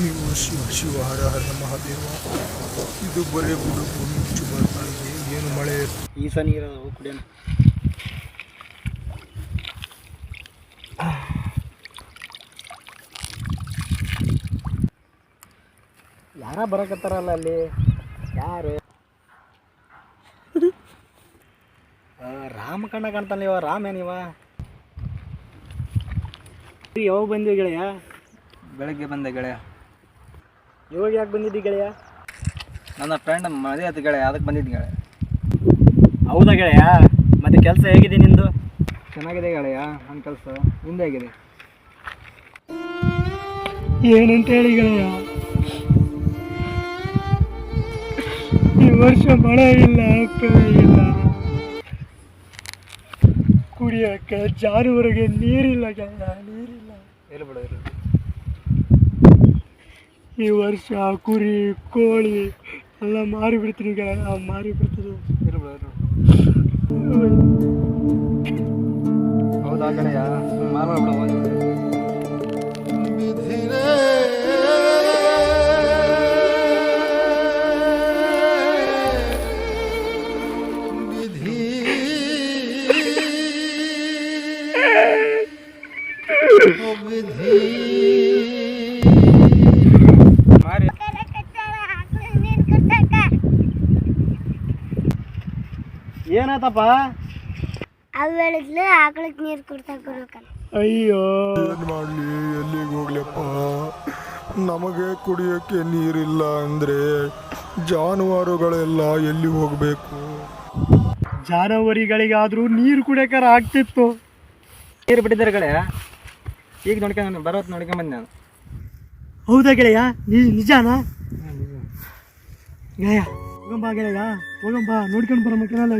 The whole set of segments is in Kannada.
ನೀವು ಶಿವ ಶಿವ ಹರ ಹರ ಮಹಾದೇವ ಇದು ಬರೇ ಗುಡು ಭೂಮಿ ಮುಚ್ಚು ಬರ್ತಾಳಿದೆ ಏನು ಮಳೆ ಈಸ ನೀರು ನೀರದಾವು ಕುಡಿಯೋಣ ಯಾರ ಬರಕತ್ತಾರಲ್ಲ ಅಲ್ಲಿ? ಯಾರು? ರಾಮ ಕಂಡ ಕಾಣ್ತಾನೆ ಇವ, ರಾಮ ಏನಿವ ಯಾವಾಗ ಬಂದ್ವಿ ಗೆಳೆಯ? ಬೆಳಗ್ಗೆ ಬಂದೆ ಗೆಳೆಯ. ಇವಾಗ ಯಾಕೆ ಬಂದಿದ್ದಿ ಗೆಳೆಯ? ನನ್ನ ಫ್ರೆಂಡ್ ಮದುವೆ ಆಯ್ತು ಗೆಳೆಯ ಅದಕ್ಕೆ ಬಂದಿದ್ದು ಗೆಳೆಯ. ಹೌದಾ ಗೆಳೆಯ? ಮತ್ತೆ ಕೆಲಸ ಹೇಗಿದೆ ನಿಂದು? ಚೆನ್ನಾಗಿದೆ ಗೆಳೆಯ ನನ್ನ ಕೆಲಸ. ನಿಂದೆ ಹೇಗಿದೆ? ಏನಂತ ಹೇಳಿ ಗೆಳೆಯ? ಈ ವರ್ಷ ಮಳೆ ಇಲ್ಲ ಬೆಳೆ ಇಲ್ಲ. ಕುಡಿಯೋಕ್ಕೆ ಜಾರುವರೆಗೆ ನೀರಿಲ್ಲ ಗೆಳೆಯ ನೀರಿಲ್ಲ. ಇರ್ಬಿಡ ಈ ವರ್ಷ ಕುರಿ ಕೋಳಿ ಎಲ್ಲ ಮಾರಿ ಬಿಡ್ತೀನಿ ಗೆಳೆಯ ಮಾರಿ ಬಿಡ್ತದೆ. ವಿಧಿ ಗೆಳೆಯ ಮಾರ್ಬೇಡ ಏನಾತಪ್ಪ ಅವ್ ಹೇಳಿದ್ಲು ಆಕಳಕ್ಕೆ ನೀರು ಬರ್ಬೇಕಂತ ಅಯ್ಯೋ. ಏನು ಮಾಡಲಿ? ಎಲ್ಲಿಗೆ ಹೋಗ್ಲಪ್ಪ? ನಮಗೆ ಕುಡಿಯೋಕೆ ನೀರಿಲ್ಲ ಅಂದರೆ ಜಾನುವಾರುಗಳೆಲ್ಲ ಎಲ್ಲಿ ಹೋಗಬೇಕು? ಜಾನುವಾರಿಗಳಿಗಾದ್ರೂ ನೀರು ಕುಡಿಯಕರ ಆಗ್ತಿತ್ತು ನೀರು ಬಿಟ್ಟಿದ್ದಾರೆ ಗೆಳೆಯ ಈಗ ನೋಡ್ಕೊಂಡು ಬರೋತ್ ನೋಡ್ಕೊಂಡ್ ಬಂದೆ ನಾನು. ಹೌದಾ ಗೆಳೆಯ? ನೀ ನಿಜಾನಾ? ಗೆಳೆಯ ಹೋಗಂಬ ಗೆಳೆಯ ಹೋಗಂಬ ನೋಡ್ಕೊಂಡು ಬರೋ ಕೆನಲ್ಲ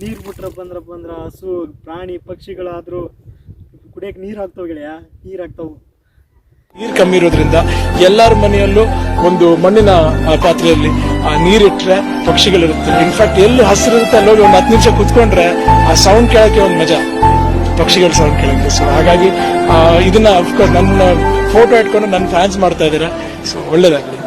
ನೀರು ಬಿಟ್ರಪ್ಪ ಅಂದ್ರಪ್ಪ ಅಂದ್ರೆ ಹಸು, ಪ್ರಾಣಿ, ಪಕ್ಷಿಗಳಾದರೂ ಕುಡಿಯೋಕ್ಕೆ ನೀರು ಹಾಕ್ತಾವ ಗೆಳೆಯ, ನೀರು ಹಾಕ್ತಾವು. ನೀರು ಕಮ್ಮಿ ಇರೋದ್ರಿಂದ ಎಲ್ಲರ ಮನೆಯಲ್ಲೂ ಒಂದು ಮಣ್ಣಿನ ಪಾತ್ರೆಯಲ್ಲಿ, ಆ ನೀರಿಟ್ರೆ ಪಕ್ಷಿಗಳಿರುತ್ತೆ. ಇನ್ಫ್ಯಾಕ್ಟ್ ಎಲ್ಲಿ ಹಸಿರಿರುತ್ತೆ ಅಲ್ಲೋಗಿ ಒಂದು ಹತ್ತು ನಿಮಿಷ ಕುತ್ಕೊಂಡ್ರೆ ಆ ಸೌಂಡ್ ಕೇಳೋಕ್ಕೆ ಒಂದು ಮಜಾ. ಪಕ್ಷಿಗಳ ಸೌಂಡ್ ಕೇಳಕ್ಕೆ ಸೊ ಹಾಗಾಗಿ ಇದನ್ನ ಅಫ್ಕೋರ್ಸ್ ನನ್ನ ಫೋಟೋ ಇಟ್ಕೊಂಡು ನನ್ನ ಫ್ಯಾನ್ಸ್ ಮಾಡ್ತಾ ಇದ್ದೀರಾ ಸೊ ಒಳ್ಳೇದಾಗಲಿ.